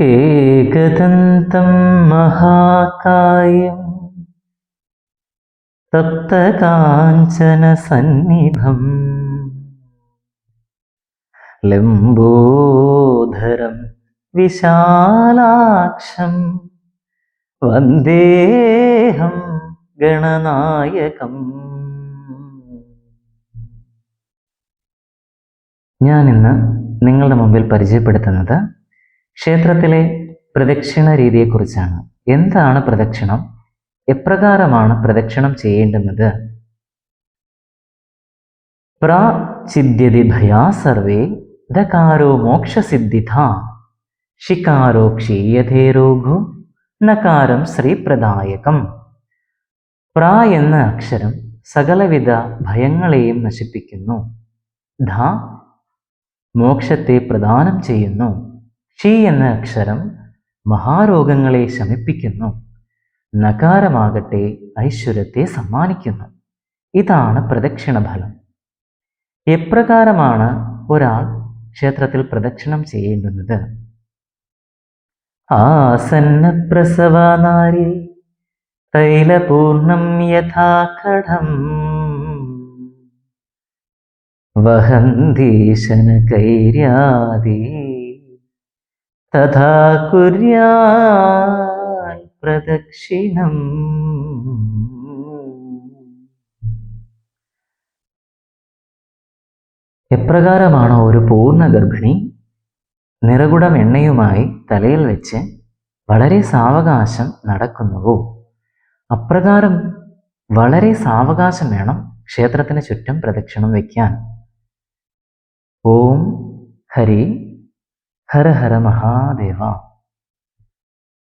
ഏകദന്തം മഹാകായം തപ്തകാഞ്ചനസന്നിഭം ലംബോധരം വിശാലാക്ഷം വന്ദേഹം ഗണനായകം. ഞാനിന്ന് നിങ്ങളുടെ മുമ്പിൽ പരിചയപ്പെടുത്തുന്നത് ക്ഷേത്രത്തിലെ പ്രദക്ഷിണ രീതിയെക്കുറിച്ചാണ്. എന്താണ് പ്രദക്ഷിണം? എപ്രകാരമാണ് പ്രദക്ഷിണം ചെയ്യേണ്ടുന്നത്? പ്രാചിദ്യതി ഭയാ സർവേ ധകാരോ മോക്ഷസിദ്ധിഥ. ശികാരോ ക്ഷീയതേ രോഗു നകാരം ശ്രീപ്രദായകം. പ്ര എന്ന അക്ഷരം സകലവിധ ഭയങ്ങളെയും നശിപ്പിക്കുന്നു. ധ മോക്ഷത്തെ പ്രദാനം ചെയ്യുന്നു. ക്ഷി എന്ന അക്ഷരം മഹാരോഗങ്ങളെ ശമിപ്പിക്കുന്നു. നകാരമാകട്ടെ ഐശ്വര്യത്തെ സമ്മാനിക്കുന്നു. ഇതാണ് പ്രദക്ഷിണ ഫലം എപ്രകാരമാണ് ഒരാൾ ക്ഷേത്രത്തിൽ പ്രദക്ഷിണം ചെയ്യേണ്ടുന്നത്? ആസന്ന പ്രസവാനാരി തൈലപൂർണം യഥാകടം. വഹന്തീശന കൈര്യാദി തഥാ കുര്യാൻ പ്രദക്ഷിണം. എപ്രകാരമാണോ ഒരു പൂർണ ഗർഭിണി നിറകുടം എണ്ണയുമായി തലയിൽ വെച്ച് വളരെ സാവകാശം നടക്കുന്നുവോ? അപ്രകാരം വളരെ സാവകാശം വേണം ക്ഷേത്രത്തിന് ചുറ്റും പ്രദക്ഷിണം വയ്ക്കാൻ. ഓം ഹരി ഹര ഹര മഹാദേവ.